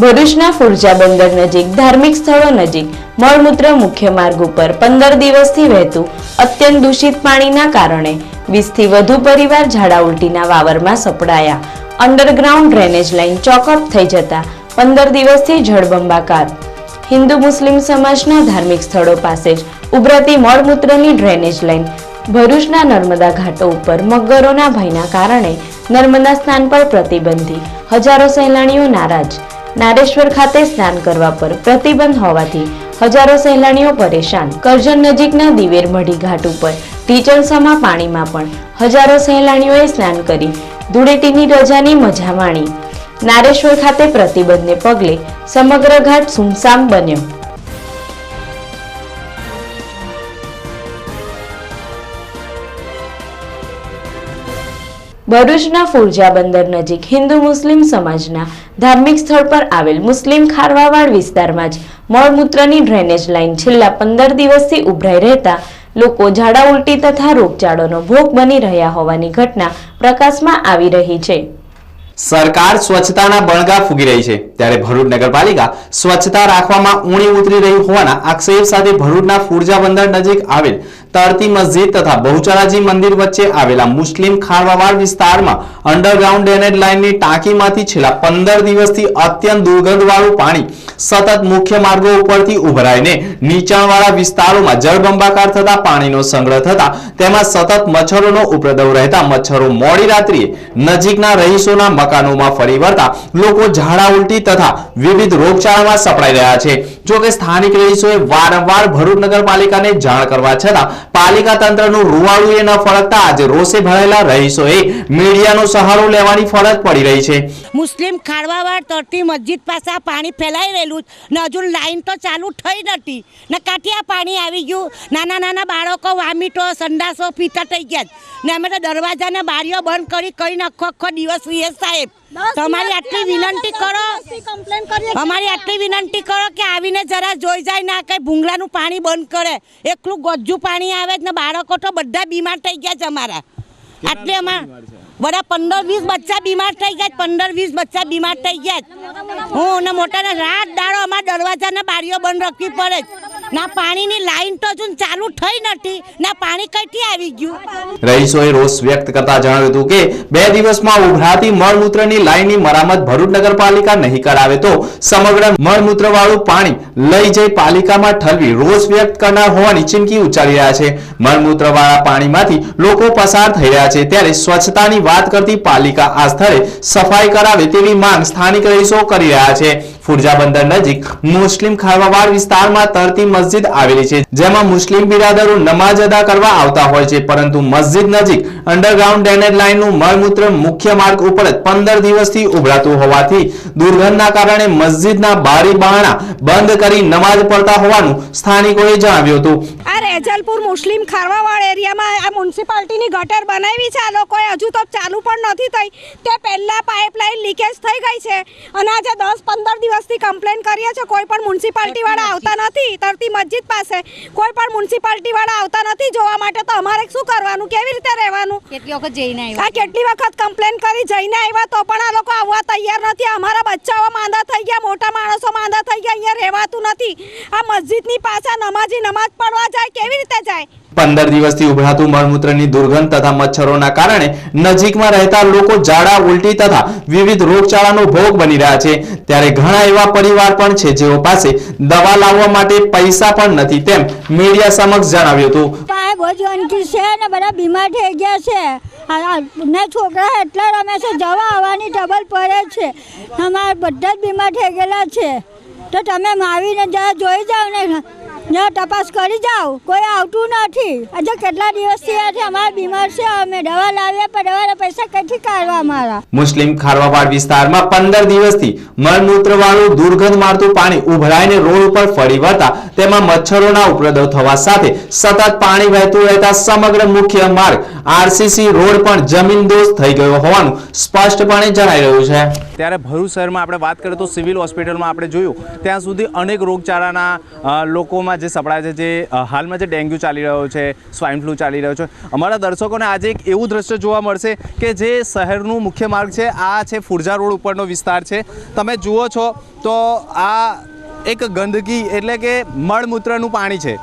ભરૂચના ફુરજા બંદર નજીક ધાર્મિક સ્થળો નજીક મળમૂત્ર મુખ્ય માર્ગ ઉપર પંદર દિવસથી વહેતું અત્યંત દૂષિત પાણીના કારણે વીસથી વધુ પરિવાર ઝાડા ઉલટીના વાવરમાં સપડાયા. Underground drainage line choke up થઈ જતા પંદર દિવસથી જળબંબાકાર. હિન્દુ મુસ્લિમ સમાજના ધાર્મિક સ્થળો પાસે જ ઉભરાતી મળમૂત્રની ડ્રેનેજ લાઇન ભરૂચના નર્મદા ઘાટો ઉપર મગરોના ભયના કારણે નર્મદા સ્નાન પર પ્રતિબંધી. હજારો સહેલાણીઓ નારાજ. નારેશ્વર ખાતે સ્નાન કરવા પર પ્રતિબંધ હોવાથી હજારો સહેલાણીઓ પરેશાન. કરજણ નજીકના દિવેર મઢી ઘાટ ઉપર ટીચલસામાં પાણીમાં પણ હજારો સહેલાણીઓએ સ્નાન કરી ધૂળેટીની રજાની મજા માણી. નારેશ્વર ખાતે પ્રતિબંધને પગલે સમગ્ર ઘાટ સુમસામ બન્યો. ભરૂચના ફુરજા બંદર નજીક હિન્દુ મુસ્લિમ સમાજના ધાર્મિક સ્થળ પર આવેલ મુસ્લિમ ખારવાવાડ વિસ્તારમાં જ મળમૂત્રની ડ્રેનેજ લાઇન છેલ્લા પંદર દિવસથી ઉભરાઈ રહેતા લોકો ઝાડા ઉલટી તથા રોગચાળોનો ભોગ બની રહ્યા હોવાની ઘટના પ્રકાશમાં આવી રહી છે. સરકાર સ્વચ્છતાના બણગા ફૂગી રહી છે. ત્યારે ભરૂચ નગરપાલિકા સ્વચ્છતા રાખવામાં ઊણી ઉતરી રહી હોવાના આક્ષેપ સાથે ભરૂચના ફુરજા બંદર નજીક આવેલ તરતી મસ્જિદ તથા બહુચરાજી મંદિર વચ્ચે આવેલા મુસ્લિમ ખારવાવાડ વિસ્તારમાં અંડરગ્રાઉન્ડ ડ્રેનેજ લાઇનની ટાંકીમાંથી છેલ્લા પંદર દિવસથી અત્યંત દુર્ગંધવાળું પાણી સતત મુખ્ય માર્ગો ઉપરથી ઉભરાઈને નીચાણવાળા વિસ્તારોમાં જળબંબાકાર થતા પાણીનો સંગ્રહ થતા તેમાં સતત મચ્છરોનો ઉપદ્રવ રહેતા મચ્છરો મોડી રાત્રિએ નજીકના રહીશોના મકાનોમાં ફરી વળતા લોકો ઝાડા ઉલટી તથા વિવિધ રોગચાળામાં સપડાઈ રહ્યા છે. જો કે સ્થાનિક રહીશોએ વારંવાર ભરૂચ નગરપાલિકાને જાણ કરવા છતાં પાલિકા તંત્રનું રૂવાળું એ ન ફળકતા આજે રોષે ભરાયેલા રહીશોએ મીડિયાનો સહારો લેવાની ફરજ પડી રહી છે. મુસ્લિમ ખાડવાવાળ તરતી મસ્જિદ પાસે પાણી ફેલાઈ રહેલું ને હજુ લાઈન તો ચાલુ થઈ નથી. ને કાઠિયા પાણી આવી ગયું. નાના નાના બાળકો વામીટો, સંડાસો પીતા થઈ ગયા ને અમે તો દરવાજાને બારીઓ બંધ કરી કઈ આખો આખો દિવસ રહીએ સાહેબ. તમારી આટલી વિનંતી કરો અમારી આટલી વિનંતી કરો કે આવીને જરા જોઈ જાય ના કઈ ભૂંગળાનું પાણી બંધ કરે એકલું ગજ્જું પાણી આવે ને બાળકો તો બધા બીમાર થઈ ગયા છે અમારા આટલી અમાર બધા પંદર વીસ બચ્ચા બીમાર થઈ ગયા છે. પંદર વીસ બચ્ચા બીમાર થઈ ગયા છે. હું ને મોટાને રાત દાડો અમારા દરવાજાને બારીઓ બંધ રાખવી પડે છે. ના પાણીની લાઈન તો હજુ ચાલુ થઈ નથી. ના પાણી કઈથી આવી ગયું? રહીશોએ રોષ વ્યક્ત કરતા જણાવ્યું હતું કે બે દિવસમાં ઉભરાતી મળમૂત્રની લાઈનની મરામત ભરૂચ નગરપાલિકા નહીં કરાવે તો સમગ્ર મળમૂત્રવાળું પાણી લઈ જઈ પાલિકામાં ઠલવી રોષ વ્યક્ત કરનાર હોવાની ચીમકી ઉચ્ચારી રહ્યા છે. મળમૂત્ર વાળા પાણીમાંથી લોકો પસાર થઈ રહ્યા છે ત્યારે સ્વચ્છતાની વાત કરતી પાલિકા આ સ્થળે સફાઈ કરાવે તેવી માંગ સ્થાનિક રહીશો કરી રહ્યા છે. ફુરજા બંદર નજીક મુસ્લિમ ખારવાવાડ વિસ્તારમાં તરતી મસ્જિદ આવેલી છે. જેમાં મુસ્લિમ બિરાદરો નમાજ અદા કરવા આવતા હોય છે. પરંતુ મસ્જિદ નજીક અંડરગ્રાઉન્ડ ડ્રેનેજ લાઇનનું મળમૂત્ર મુખ્ય માર્ગ ઉપર પંદર દિવસથી ઉભરાતું હોવાથી દુર્ગંધના કારણે મસ્જિદના બારી બહાણા બંધ કરી નમાજ પડતા હોવાનું સ્થાનિકોએ જણાવ્યું હતું. આ રેજલપુર મુસ્લિમ ખારવાવાડ એરિયામાં આ મ્યુનિસિપાલિટીની ગટર બનાવી છે. આ લોકોએ હજુ તો ચાલુ પણ નથી થઈ. તે પહેલાં પાઇપલાઇન લીકેજ થઈ ગઈ છે. અને આજે દસ પંદર દિવસથી કમ્પ્લેન કરીએ છીએ. કોઈ પણ મ્યુનિસિપાલિટીવાળા આવતા નથી તરતી મસ્જિદ પાસે. કોઈ પણ મ્યુનિસિપાલિટીવાળા આવતા નથી જોવા માટે તો અમારે શું કરવાનું? કેવી રીતે રહેવાનું? કેટલી વખત જઈને આવ્યા? આ કેટલી વખત કમ્પ્લેન કરી જઈને આવ્યા તો પણ આ લોકો આવવા તૈયાર નથી. અમારા બચ્ચાઓ માંદા થઈ ગયા મોટા માણસો માંદા થઈ ગયા અહીંયા રહેવાતું નથી. આ મસ્જિદની પાસે નમાજી નમાજ પડવા જાય કેવી રીતે જાય? પંદર દિવસથી ઉભરાતું મળમૂત્રની દુર્ગંધ તથા મચ્છરોના કારણે નજીકમાં રહેતા લોકો ઝાડા ઉલટી તથા વિવિધ રોગચાળાનો ભોગ બની રહ્યા છે. ત્યારે ઘણા એવા પરિવાર પણ છે જેઓ પાસે દવા લાવવા માટે પૈસા પણ નથી તેમ મીડિયા સમક્ષ જણાવ્યું હતું. પાસે છે ને બધા બીમાર થઈ ગયા છે. આ- આ ને છોકરા એટલા રમે છે જવા આવવાની ડબલ પડે છે. અમારા બધા જ બીમાર થઈ ગયેલા છે. તો તમે આવીને જરા જોઈ જાઓ ને જરા તપાસ કરી જાઓ કોઈ આવતું નથી. આજે કેટલા દિવસથી થી છે અમારા બીમાર છે અમે દવા લાવીએ પણ દવાના પૈસા કઈથી કાઢવા અમારા? મુસ્લિમ ખારવાવાડ વિસ્તારમાં પંદર દિવસથી મળમૂત્ર વાળું દુર્ગંધ મારતું પાણી ઉભરાઈને રોડ ઉપર ફરી વળતા તેમાં મચ્છરોના ઉપદ્રવ થવા સાથે સતત પાણી વહેતું રહેતા સમગ્ર મુખ્ય માર્ગ આરસીસી રોડ પણ જમીનદોસ્ત થઈ ગયો હોવાનું સ્પષ્ટપણે જણાઈ રહ્યું છે. ત્યારે ભરૂચ શહેરમાં આપણે વાત કરીએ તો સિવિલ હોસ્પિટલમાં આપણે જોયું ત્યાં સુધી અનેક રોગચાળાના લોકોમાં જે સપડાય છે, જે હાલમાં જે ડેન્ગ્યુ ચાલી રહ્યો છે, સ્વાઇન ફ્લૂ ચાલી રહ્યો છે, અમારા દર્શકોને આજે એક એવું દ્રશ્ય જોવા મળશે કે જે શહેરનું મુખ્ય માર્ગ છે, આ છે ફુરજા રોડ ઉપરનો વિસ્તાર છે. તમે જુઓ છો, તો આ એક ગંદકી એટલે કે મળમૂત્રનું પાણી છે.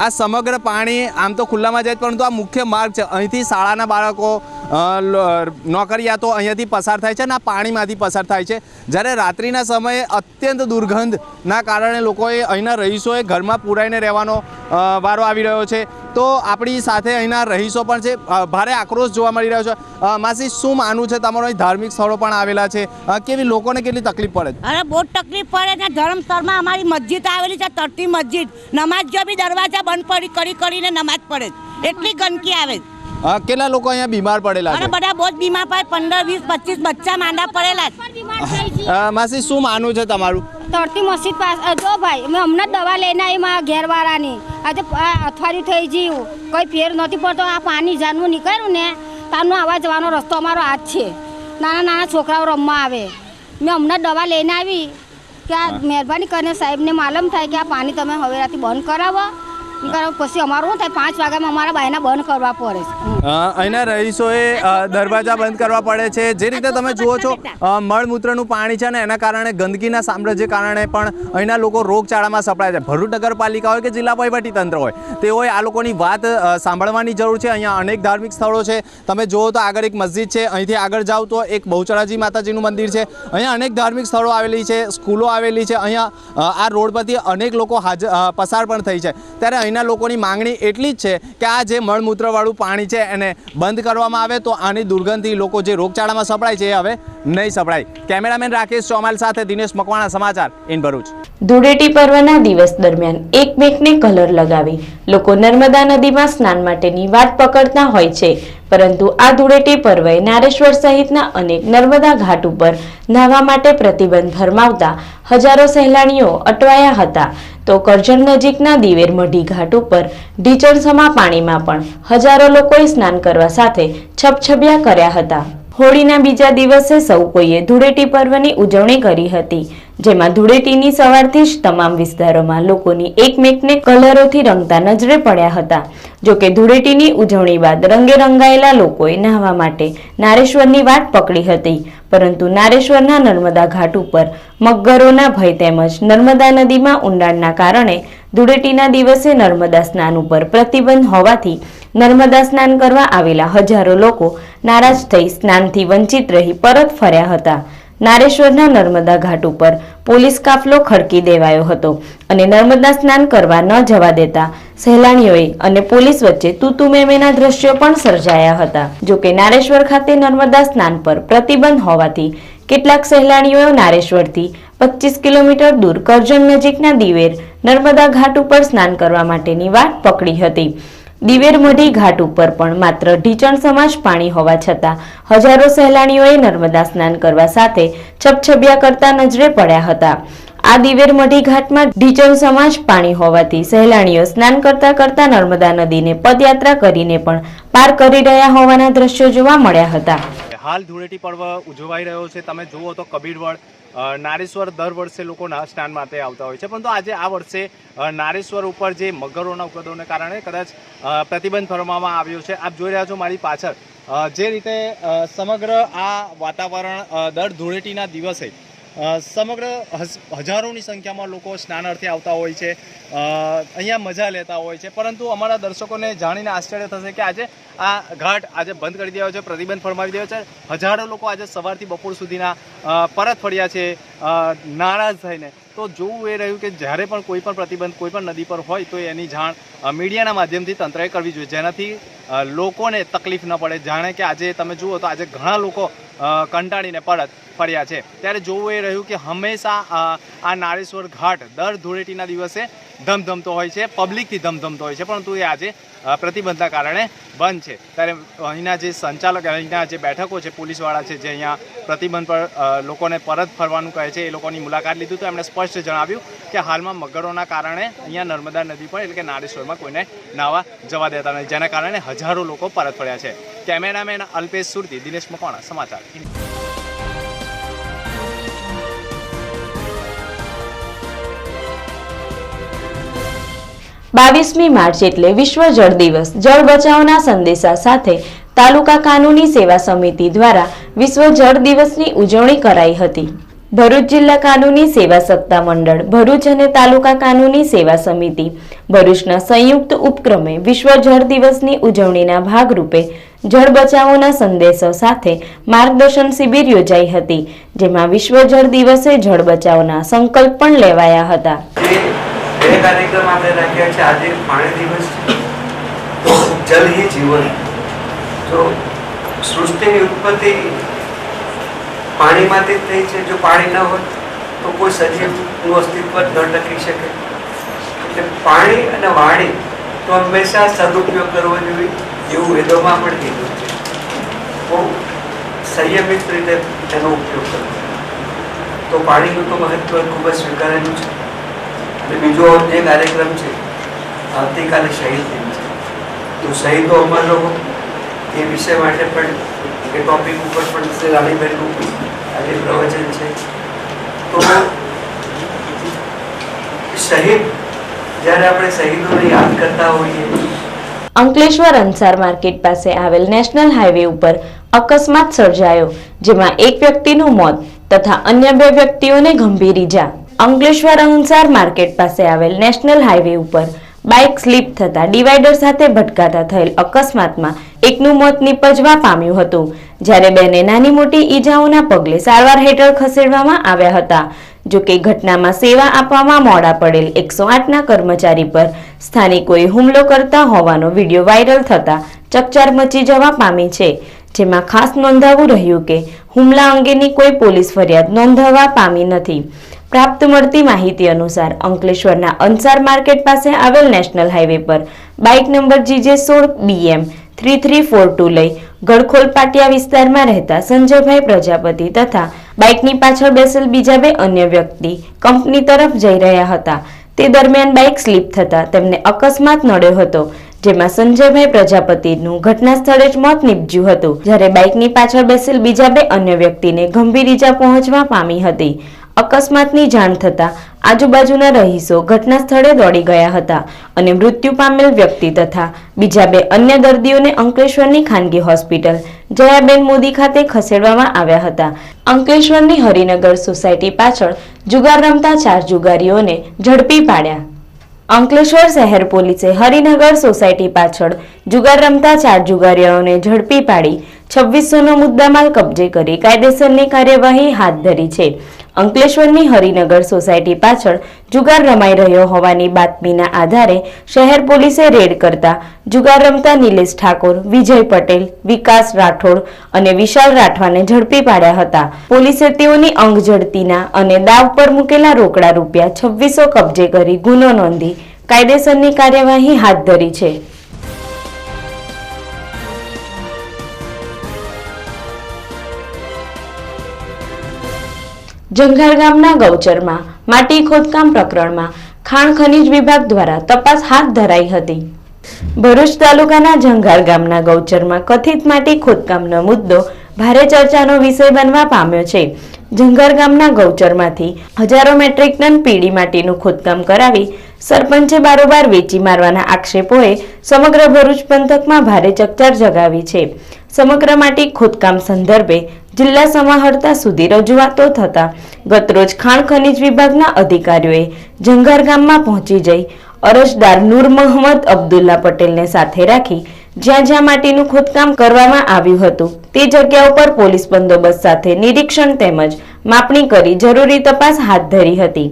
આ સમગ્ર પાણી આમ તો ખુલ્લામાં જાય પરંતુ આ મુખ્ય માર્ગ છે. અહીંથી શાળાના બાળકો નોકરિયાતો અહીંયાથી પસાર થાય છે અને આ પાણીમાંથી પસાર થાય છે. જ્યારે રાત્રિના સમયે અત્યંત દુર્ગંધના કારણે લોકોએ અહીંના રહીશોએ ઘરમાં પુરાઈને રહેવાનો વારો આવી રહ્યો છે. તો આપણી સાથે અહીંના રહીશો પણ છે. ભારે આક્રોશ જોવા મળી રહ્યો છે. માસી, શું માનવું છે? તમારું અહીં ધાર્મિક સ્થળો પણ આવેલા છે. કેવી લોકોને કેટલી તકલીફ પડે અરે, બહુ તકલીફ પડે ને ધર્મસ્થળમાં અમારી મસ્જિદ આવેલી છે, તરતી મસ્જિદ. નમાજ જો બી દરવાજા બંધ પડી, કરી, કરીને નમાજ પડે એટલી ગંદકી આવે છે. અ, કેટલા લોકો અહીંયા બીમાર પડેલા અને છે? બધા બહુ જ બીમાર પડે પંદર વીસ પચીસ બચ્ચા માંદા પડેલા માસી શું માનવું છે તમારું? તરતી મસ્જિદ પાસે જો ભાઈ મેં હમણાં દવા લઈને આવી મારા ઘેરવાળાની. આજે આ અઠવાડિયું થઈ ગયું. કોઈ ફેર નથી પડતો. આ પાણી જાનવું નીકળ્યું ને તારનો આવવા જવાનો રસ્તો અમારો આ જ છે. નાના નાના છોકરાઓ રમવા આવે. મેં હમણાં દવા લઈને આવી કે આ મહેરબાની કરીને સાહેબને માલમ થાય કે આ પાણી તમે હવે રાતે બંધ કરાવો. પછી અમારું શું થાય? પાંચ વાગ્યામાં અમારા બાયના બંધ કરવા પડે છે. અહીંના રહીશોએ દરવાજા બંધ કરવા પડે છે. જે રીતે તમે જુઓ છો મળમૂત્રનું પાણી છે ને, એના કારણે ગંદકીના સામ્રાજ્ય કારણે પણ અહીંના લોકો રોગચાળામાં સપડાય છે. ભરૂચ નગરપાલિકા હોય કે જિલ્લા વહીવટી તંત્ર હોય, તેઓએ આ લોકોની વાત સાંભળવાની જરૂર છે. અહીંયા અનેક ધાર્મિક સ્થળો છે. તમે જુઓ તો આગળ એક મસ્જિદ છે. અહીંથી આગળ જાઓ તો એક બહુચરાજી માતાજીનું મંદિર છે. અહીંયા અનેક ધાર્મિક સ્થળો આવેલી છે, સ્કૂલો આવેલી છે. અહીંયા આ રોડ પરથી અનેક લોકો હાજર પસાર પણ થઈ છે. ત્યારે અહીંના લોકોની માંગણી એટલી જ છે કે આ જે મળમૂત્રવાળું પાણી છે એને બંધ કરવામાં આવે તો આની દુર્ગંધથી લોકો જે રોગચાળામાં સપડાય છે એ હવે નહીં સપડાય. કેમેરામેન રાકેશ ચોમાલ સાથે દિનેશ મકવાણા સમાચાર ઇન ભરૂચ. ધૂળેટી પર્વના દિવસ દરમિયાન એકમેકને કલર લગાવી લોકો નર્મદા નદીમાં સ્નાન માટેની વાટ પકડતા હોય છે. પરંતુ આ ધૂળેટી પર્વે નારેશ્વર સહિતના અનેક નર્મદા ઘાટ ઉપર નાહવા માટે પ્રતિબંધ ફરમાવતા હજારો સહેલાણીઓ અટવાયા હતા. તો કરજણ નજીકના દિવેર મઢી ઘાટ ઉપર ઢીચણસમા પાણીમાં પણ હજારો લોકોએ સ્નાન કરવા સાથે છબછબિયા કર્યા હતા. હોળીના બીજા દિવસે સૌ કોઈએ ધૂળેટી પર્વની ઉજવણી કરી હતી, જેમાં ધૂળેટીની સવારથી જ તમામ વિસ્તારોમાં લોકોની એકમેકને કલરોથી રંગતા નજરે પડ્યા હતા. જોકે ધૂળેટીની ઉજવણી બાદ રંગે રંગાયેલા લોકોએ નહાવા માટે નારેશ્વરની વાટ પકડી હતી, પરંતુ નારેશ્વરના નર્મદા ઘાટ ઉપર મગરોના ભય તેમજ નર્મદા નદીમાં ઊંડાણના કારણે ધૂળેટીના દિવસે નર્મદા સ્નાન ઉપર પ્રતિબંધ હોવાથી નર્મદા સ્નાન કરવા આવેલા હજારો લોકો નારાજ થઈ સ્નાનથી વંચિત રહી પરત ફર્યા હતા. નારેશ્વરના નર્મદા ઘાટ ઉપર પોલીસ કાફલો ખડકી દેવાયો હતો અને નર્મદા સ્નાન કરવા ન જવા દેતા સહેલાણીઓએ અને પોલીસ વચ્ચે તૂતુ મેમેના દ્રશ્યો પણ સર્જાયા હતા. જોકે નારેશ્વર ખાતે નર્મદા સ્નાન પર પ્રતિબંધ હોવાથી કેટલાક સહેલાણીઓ નારેશ્વરથી પચીસ કિલોમીટર દૂર કરજણ નજીકના દિવેર નર્મદા ઘાટ ઉપર સ્નાન કરવા માટેની વાટ પકડી હતી. દિવેર મઢી ઘાટ ઉપર પણ માત્ર ઢીચણ સમાજ પાણી હોવા છતાં હજારો સહેલાણીઓએ નર્મદા સ્નાન કરવા સાથે છબછબિયા કરતા નજરે પડ્યા હતા. આ દિવેરમઢી ઘાટમાં ઢીચણ સમાજ પાણી હોવાથી સહેલાણીઓ સ્નાન કરતા કરતા નર્મદા નદીને પદયાત્રા કરીને પણ પાર કરી રહ્યા હોવાના દ્રશ્યો જોવા મળ્યા હતા. હાલ ધૂળેટી પર્વ ઉજવાઈ રહ્યો છે. તમે જુઓ તો કબીરવડ નારેશ્વર દર વર્ષે લોકો સ્નાન માટે આવતા હોય છે. પરંતુ આજે આ વર્ષે નારેશ્વર ઉપર જે મગરોના ઉપદ્રવને કારણે કદાચ પ્રતિબંધ ફરવામાં આવ્યો છે. આપ જોઈ રહ્યા છો મારી પાછળ. જે રીતે સમગ્ર આ વાતાવરણ દર ધૂળેટીના દિવસે સમગ્ર હજારોની સંખ્યામાં લોકો સ્નાનાર્થે આવતા હોય છે. અહીંયા મજા લેતા હોય છે. પરંતુ અમારા દર્શકોને જાણીને આશ્ચર્ય થશે કે આજે આ ઘાટ આજે બંધ કરી દેવાયો છે, પ્રતિબંધ ફરમાવી દેવાયો છે. હજારો લોકો આજે સવારથી બપોર સુધીના પરત ફર્યા છે નારાજ થઈને. તો જોવું એ રહ્યું કે જ્યારે પણ કોઈ પણ પ્રતિબંધ, કોઈ પણ નદી પર હોય તો એની જાણ મીડિયાના માધ્યમથી તંત્રએ કરવી જોઈએ. જેનાથી લોકોને તકલીફ ન પડે. જાણે કે આજે તમે જુઓ તો આજે ઘણા લોકો કંટાળીને પરત ફર્યા છે. ત્યારે જોવું એ રહ્યું કે હંમેશા આ નારેશ્વર ઘાટ દર ધૂળેટીના દિવસે ધમધમતો હોય છે પબ્લિકથી ધમધમતો હોય છે. પરંતુ એ આજે પ્રતિબંધના કારણે બંધ છે. ત્યારે અહીંના જે સંચાલક, અહીંના જે બેઠકો છે, પોલીસવાળા છે, જે અહીંયા પ્રતિબંધ પર લોકોને પરત ફરવાનું કહે છે, એ લોકોની મુલાકાત લીધું તો એમણે સ્પષ્ટ જણાવ્યું કે હાલમાં મગરોના કારણે અહીંયા નર્મદા નદી પર એટલે કે નારેશ્વરમાં કોઈને નાવા જવા દેતા નથી, જેના કારણે હજારો લોકો પરત ફર્યા છે. કેમેરામેન અલ્પેશ સુરતી, દિનેશ મકવાણા, સમાચાર. બાવીસમી માર્ચ એટલે વિશ્વ જળ દિવસ. જળ બચાવના સંદેશા સાથે તાલુકા કાનૂની સેવા સમિતિ દ્વારા વિશ્વ જળ દિવસની ઉજવણી કરાઈ હતી. ભરૂચ જિલ્લા કાનૂની સેવા સત્તા મંડળ, ભરૂચ અને તાલુકા કાનૂની સેવા સમિતિ ભરૂચના સંયુક્ત ઉપક્રમે વિશ્વ જળ દિવસની ઉજવણીના ભાગરૂપે જળ બચાવોના સંદેશો સાથે માર્ગદર્શન શિબિર યોજાઈ હતી, જેમાં વિશ્વ જળ દિવસે જળ બચાવના સંકલ્પ પણ લેવાયા હતા. કાર્યક્રમ આપણે રાખ્યા છે. આજે પાણી દિવસ તો જલ હી જીવન. તો સૃષ્ટિની ઉત્પત્તિ પાણીમાંથી જ થઈ છે. જો પાણી ન હોય, તો કોઈ સજીવનું અસ્તિત્વ જ ન ટકી શકે. એટલે પાણી અને વાણી તો હંમેશા સદુપયોગ કરવો જોઈએ એવું વેદોમાં પણ કીધું છે. બહુ સંયમિત રીતે એનો ઉપયોગ કરવો. તો પાણીનું તો મહત્વ ખૂબ જ સ્વીકારેલું છે. બીજો જે કાર્યક્રમ છે, આવતીકાલે શહીદ દિન છે. તો શહીદો અમર રહો, એ વિષય માટે પણ એ ટોપિક ઉપર પણ શ્રી રાણીબેનનું આજે પ્રવચન છે. તો શહીદ, જ્યારે આપણે શહીદોને યાદ કરતા હોઈએ. અંકલેશ્વર અંસાર માર્કેટ પાસે આવેલ નેશનલ હાઈવે ઉપર અકસ્માત સર્જાયો, જેમાં એક વ્યક્તિનું મોત તથા અન્ય બે વ્યક્તિઓને ગંભીર ઈજા. અંકલેશ્વર અનુસાર માર્કેટ પાસે આવેલ નેશનલ હાઈવે ઉપર બાઇક સ્લીપ થતા ડિવાઈડર સાથે ભટકાતા થયેલ અકસ્માતમાં એકનું મોત નીપજવા પામ્યું હતું. જ્યારે બેને નાની મોટી ઈજાઓના પગલે સારવાર હેઠળ ખસેડવામાં આવ્યા હતા. જો કે ઘટનામાં સેવા આપવામાં મોડા પડેલ એકસો આઠના કર્મચારી પર સ્થાનિકોએ હુમલો કરતા હોવાનો વીડિયો વાયરલ થતા ચકચાર મચી જવા પામી છે. જેમાં ખાસ નોંધાવું રહ્યું કે હુમલા અંગેની કોઈ પોલીસ ફરિયાદ નોંધાવા પામી નથી. પ્રાપ્ત મળતી માહિતી અનુસાર અંકલેશ્વરના અંસાર માર્કેટ પાસે આવેલ નેશનલ હાઈવે પર બાઇક નંબર જીજે સોળ BM three three four two લઈ ગળખોલ પાટિયા વિસ્તારમાં રહેતા સંજયભાઈ પ્રજાપતિ તથા બાઇકની પાછળ બેસેલ બીજા બે અન્ય વ્યક્તિ કંપની તરફ જઈ રહ્યા હતા. તે દરમિયાન બાઇક સ્લીપ થતા તેમને અકસ્માત નડ્યો હતો, જેમાં સંજયભાઈ પ્રજાપતિનું ઘટના સ્થળે જ મોત નીપજ્યું હતું. જ્યારે બાઇકની પાછળ બેસેલ બીજા બે અન્ય વ્યક્તિને ગંભીર ઈજા પહોંચવા પામી હતી. અકસ્માતની જાણ થતાં આજુબાજુના રહીશો ઘટના સ્થળે દોડી ગયા હતા અને મૃત્યુ પામેલ વ્યક્તિ તથા બીજા બે અન્ય દર્દીઓને અંકલેશ્વરની ખાનગી હોસ્પિટલ જયાબેન મોદી ખાતે ખસેડવામાં આવ્યા હતા. અંકલેશ્વરની હરિનગર સોસાયટી પાછળ જુગાર રમતા ચાર જુગારીઓને ઝડપી પાડ્યા. અંકલેશ્વર શહેર પોલીસે હરિનગર સોસાયટી પાછળ જુગાર રમતા ચાર જુગારીઓને ઝડપી પાડી છવ્વીસોનો મુદ્દામાલ કબજે કરી કાયદેસરની કાર્યવાહી હાથ ધરી છે. અંકલેશ્વરની હરિનગર સોસાયટી પાછળ જુગાર રમાઈ રહ્યો હોવાની બાતમીના આધારે શહેર પોલીસે રેડ કરતા જુગાર રમતા નિલેશ ઠાકોર, વિજય પટેલ, વિકાસ રાઠોડ અને વિશાલ રાઠવાને ઝડપી પાડ્યા હતા. પોલીસે તેઓની અંગ ઝડતીના અને દાવ પર મૂકેલા રોકડા રૂપિયા છવ્વીસો કબજે કરી ગુનો નોંધી કાયદેસરની કાર્યવાહી હાથ ધરી છે. જંઘાર ગામના ગૌચરમાં, માટી ખોદકામ પ્રકરણમાં, ખાણ ખનીજ વિભાગ દ્વારા તપાસ હાથ ધરાઈ હતી. ભરૂચ તાલુકાના જંઘાર ગામના ગૌચરમાં કથિત માટી ખોદકામનો મુદ્દો ભારે ચર્ચાનો વિષય બનવા પામ્યો છે. જંઘાર ગામના ગૌચરમાંથી હજારો મેટ્રિક ટન પીળી માટીનું ખોદકામ કરાવી સરપંચે બારોબાર વેચી મારવાના આક્ષેપોએ સમગ્ર ભરૂચ પંથકમાં ભારે ચકચાર જગાવી છે. સમગ્ર માટી ખોદકામ સંદર્ભે જિલ્લા સમાહર્તા સુધી રજૂઆતો થતા ગતરોજ ખાણ ખનીજ વિભાગના અધિકારીઓએ જંગાર ગામમાં પહોંચી જઈ અરજદાર નૂર મોહમ્મદ અબ્દુલ્લા પટેલને સાથે રાખી જ્યાં જ્યાં માટીનું ખોદકામ કરવામાં આવ્યું હતું તે જગ્યા ઉપર પોલીસ બંદોબસ્ત સાથે નિરીક્ષણ તેમજ માપણી કરી જરૂરી તપાસ હાથ ધરી હતી.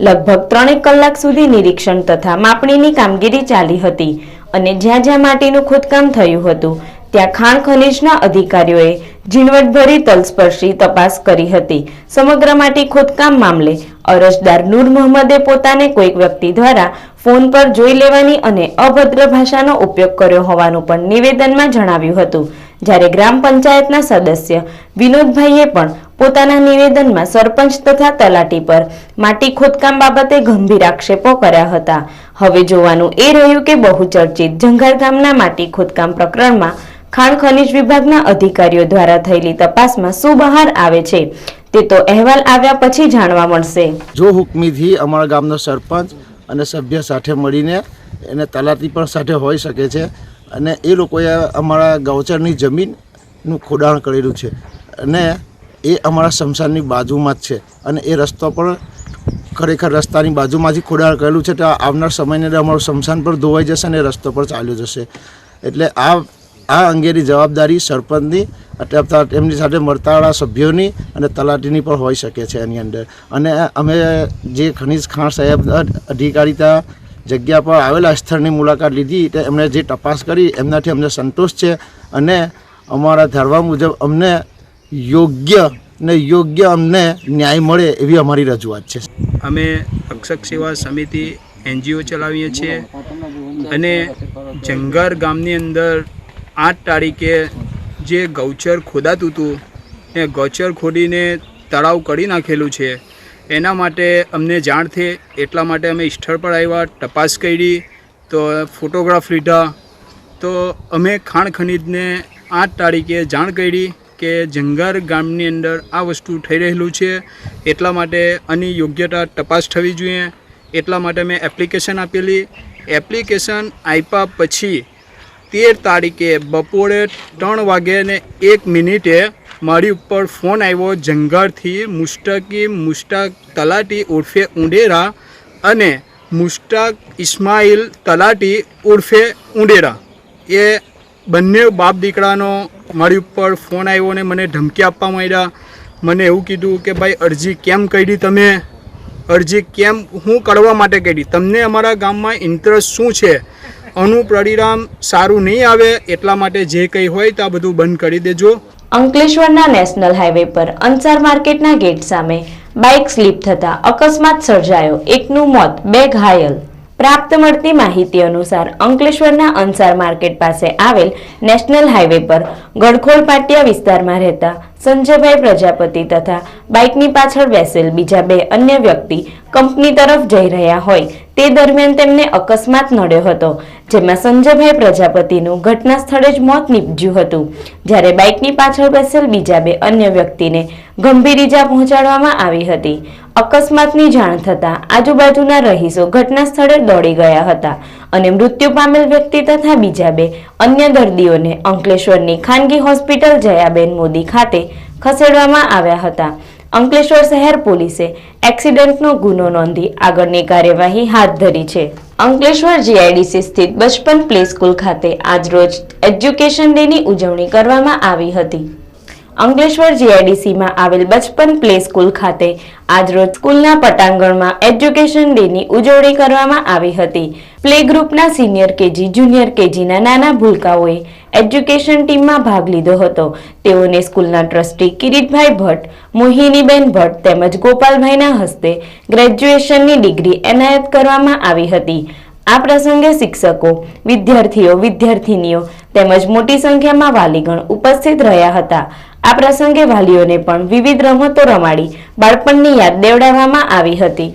લગભગ ત્રણેક કલાક સુધી નિરીક્ષણ તથા માપણીની કામગીરી ચાલી હતી અને જ્યાં જ્યાં માટીનું ખોદકામ થયું હતું ત્યાં ખાણ ખનીજના અધિકારીઓએ ઝીણવટભરી તલસ્પર્શી તપાસ કરી હતી. સમગ્ર માટી ખોદકામ મામલે અરજદાર નૂર મોહમ્મદે પોતાને કોઈક વ્યક્તિ દ્વારા ફોન પર જોઈ લેવાની અને અભદ્ર ભાષાનો ઉપયોગ કર્યો હોવાનું પણ નિવેદનમાં જણાવ્યું હતું. જ્યારે ગ્રામ પંચાયતના સદસ્ય વિનોદભાઈએ પણ પોતાના નિવેદનમાં સરપંચ તથા તલાટી પર માટી ખોદકામ બાબતે ગંભીર આક્ષેપો કર્યા હતા. હવે જોવાનું એ રહ્યું કે બહુચર્ચિત જંગાર ગામના માટી ખોદકામ પ્રકરણમાં ખાણ ખનીજ વિભાગના અધિકારીઓ દ્વારા થયેલી તપાસમાં શું બહાર આવે છે તે તો અહેવાલ આવ્યા પછી જાણવા મળશે. જો હુકમીથી અમારા ગામનો સરપંચ અને સભ્ય સાથે મળીને એને તલાટી પણ સાથે હોઈ શકે છે અને એ લોકોએ અમારા ગૌચરની જમીનનું ખોડાણ કરેલું છે અને એ અમારા શમશાનની બાજુમાં જ છે અને એ રસ્તો પણ ખરેખર રસ્તાની બાજુમાંથી ખોડાણ કરેલું છે. તો આવનાર સમયને અમારું શમશાન પણ ધોવાઈ જશે અને રસ્તો પણ ચાલ્યો જશે. એટલે આ આ અંગેની જવાબદારી સરપંચની એમની સાથે મળતાવાળા સભ્યોની અને તલાટીની પણ હોઈ શકે છે એની અંદર. અને અમે જે ખનીજ ખાણ સાહેબ અધિકારી ત્યાં જગ્યા પર આવેલા સ્થળની મુલાકાત લીધી તો એમણે જે તપાસ કરી, એમનાથી અમને સંતોષ છે. અને અમારા ધારવા મુજબ અમને યોગ્ય ને યોગ્ય અમને ન્યાય મળે એવી અમારી રજૂઆત છે. અમે રક્ષક સેવા સમિતિ એનજીઓ ચલાવીએ છીએ. અને જંગાર ગામની અંદર આઠ તારીખે જે ગૌચર ખોદાતું હતું, એ ગૌચર ખોદીને તળાવ કરી નાખેલું છે. એના માટે અમને જાણ થઈ, એટલા માટે અમે સ્થળ પર આવ્યા, તપાસ કરી, તો ફોટોગ્રાફ લીધા. તો અમે ખાણ ખનીજને આઠ તારીખે જાણ કરી કે જંગાર ગામની અંદર આ વસ્તુ થઈ રહેલું છે. એટલા માટે આની યોગ્યતા તપાસ થવી જોઈએ. એટલા માટે મેં એપ્લિકેશન આપેલી. એપ્લિકેશન આપ્યા પછી તેર તારીખે બપોરે ત્રણ વાગે ને એક મિનિટે મારી ઉપર ફોન આવ્યો જંગારથી મુસ્ટકી મુસ્ટાક તલાટી ઉર્ફે ઉંડેરા અને મુસ્ટાક ઇસ્માઇલ તલાટી ઉર્ફે ઉંડેરા. એ બંને બાપ દીકરાનો મારી ઉપર ફોન આવ્યો ને મને ધમકી આપવા માંડ્યા. મને એવું કીધું કે ભાઈ, અરજી કેમ કરી તમે? અરજી કેમ, હું કરવા માટે કરી? તમને અમારા ગામમાં ઇન્ટરેસ્ટ શું છે? આનું સારું નહીં આવે એટલા માટે જે કંઈ હોય તો આ બધું બંધ કરી દેજો. અંકલેશ્વરના નેશનલ હાઈવે પર અંસાર માર્કેટના ગેટ સામે બાઇક સ્લીપ થતા અકસ્માત સર્જાયો. એકનું મોત, બે ઘાયલ. પ્રાપ્ત મળતી માહિતી અનુસાર અંકલેશ્વરના અંસાર માર્કેટ પાસે આવેલ નેશનલ હાઈવે પર ગડખોલ પાટિયા વિસ્તારમાં રહેતા સંજયભાઈ પ્રજાપતિ તથા બાઇકની પાછળ બેસેલ બીજા બે અન્ય વ્યક્તિ કંપની તરફ જઈ રહ્યા હોય તે દરમિયાન તેમને અકસ્માત નડ્યો હતો. જેમાં સંજયભાઈ પ્રજાપતિનું ઘટના સ્થળે જ મોત નીપજ્યું હતું. જ્યારે બાઇકની પાછળ બેસેલ બીજા બે અન્ય વ્યક્તિને ગંભીર ઈજા પહોંચાડવામાં આવી હતી. અકસ્માતની જાણ થતાં આજુબાજુના રહીશો ઘટના સ્થળે દોડી ગયા હતા અને મૃત્યુ પામેલ વ્યક્તિ તથા બીજા બે અન્ય દર્દીઓને અંકલેશ્વરની ખાનગી હોસ્પિટલ જયાબેન મોદી ખાતે ખસેડવામાં આવ્યા હતા. અંકલેશ્વર શહેર પોલીસે એક્સિડન્ટનો ગુનો નોંધી આગળની કાર્યવાહી હાથ ધરી છે. અંકલેશ્વર જીઆઈડીસી સ્થિત બચપન પ્લે સ્કૂલ ખાતે આજરોજ એજ્યુકેશન ડેની ઉજવણી કરવામાં આવી હતી. અંકલેશ્વર જીઆઈડીસીમાં આવેલ બચપન પ્લે સ્કૂલ ખાતે આજરોજ સ્કૂલના પટાંગણમાં એજ્યુકેશન ડેની ઉજવણી કરવામાં આવી હતી. પ્લે ગ્રુપના સિનિયર કેજી, જુનિયર કેજીના નાના ભૂલકાઓએ એજ્યુકેશન ટીમમાં ભાગ લીધો હતો. તેઓને સ્કૂલના ટ્રસ્ટી કિરીટભાઈ ભટ્ટ, મોહિનીબેન ભટ્ટ તેમજ ગોપાલભાઈના હસ્તે ગ્રેજ્યુએશનની ડિગ્રી એનાયત કરવામાં આવી હતી. આ પ્રસંગે શિક્ષકો, વિદ્યાર્થીઓ, વિદ્યાર્થિનીઓ તેમજ મોટી સંખ્યામાં વાલીગણ ઉપસ્થિત રહ્યા હતા. આ પ્રસંગે વાલીઓને પણ વિવિધ રમતો રમાડી બાળપણની યાદ દેવડાવવામાં આવી હતી.